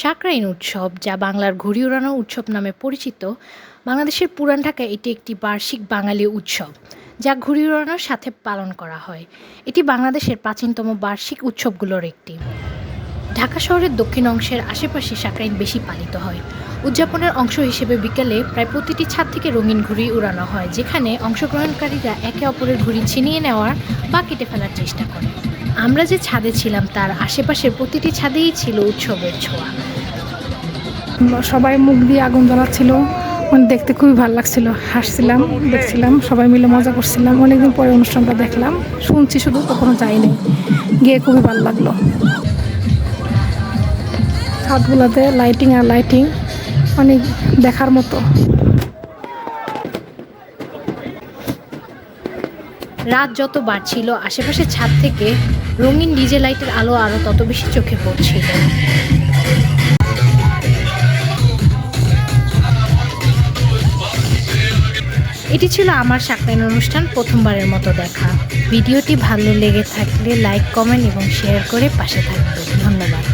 সাকরাইন উৎসব যা বাংলার ঘুড়ি উড়ানো উৎসব নামে পরিচিত বাংলাদেশের পুরান ঢাকায় এটি একটি বার্ষিক বাঙালি উৎসব যা ঘুড়ি উড়ানোর সাথে পালন করা হয়। এটি বাংলাদেশের প্রাচীনতম বার্ষিক উৎসবগুলোর একটি। ঢাকা শহরের দক্ষিণ অংশের আশেপাশে সাকরাইন বেশি পালিত হয়। উদযাপনের অংশ হিসেবে বিকেলে প্রায় প্রতিটি ছাদ থেকে রঙিন ঘুড়ি উড়ানো হয় যেখানে অংশগ্রহণকারীরা একে অপরের ঘুড়ি ছিনিয়ে নেওয়ার বা কেটে ফেলার চেষ্টা করে। আমরা যে ছাদে ছিলাম, তার আশেপাশের প্রতিটি ছাদেই ছিল উৎসবের ছোঁয়া। সবাই মুখ দিয়ে আগুন জ্বালাচ্ছিল। মানে দেখতে খুবই ভালো লাগছিল। হাসছিলাম, দেখছিলাম, সবাই মিলে মজা করছিলাম। অনেকদিন পরে অনুষ্ঠানটা দেখলাম। শুনছি শুধু, কখনো যাইনি। গিয়ে খুবই ভালো লাগল। ছাদগুলোতে লাইটিং আর লাইটিং অনেক দেখার মতো। রাত যত বাড়ছিল, আশেপাশে ছাদ থেকে রঙিন ডিজে লাইটের আলো আরও তত বেশি চোখে পড়ছিল। এটি ছিল আমার সাকরাইন অনুষ্ঠান, প্রথমবারের মতো দেখা। ভিডিওটি ভালো লেগে থাকলে লাইক, কমেন্ট এবং শেয়ার করে পাশে থাকবে ধন্যবাদ।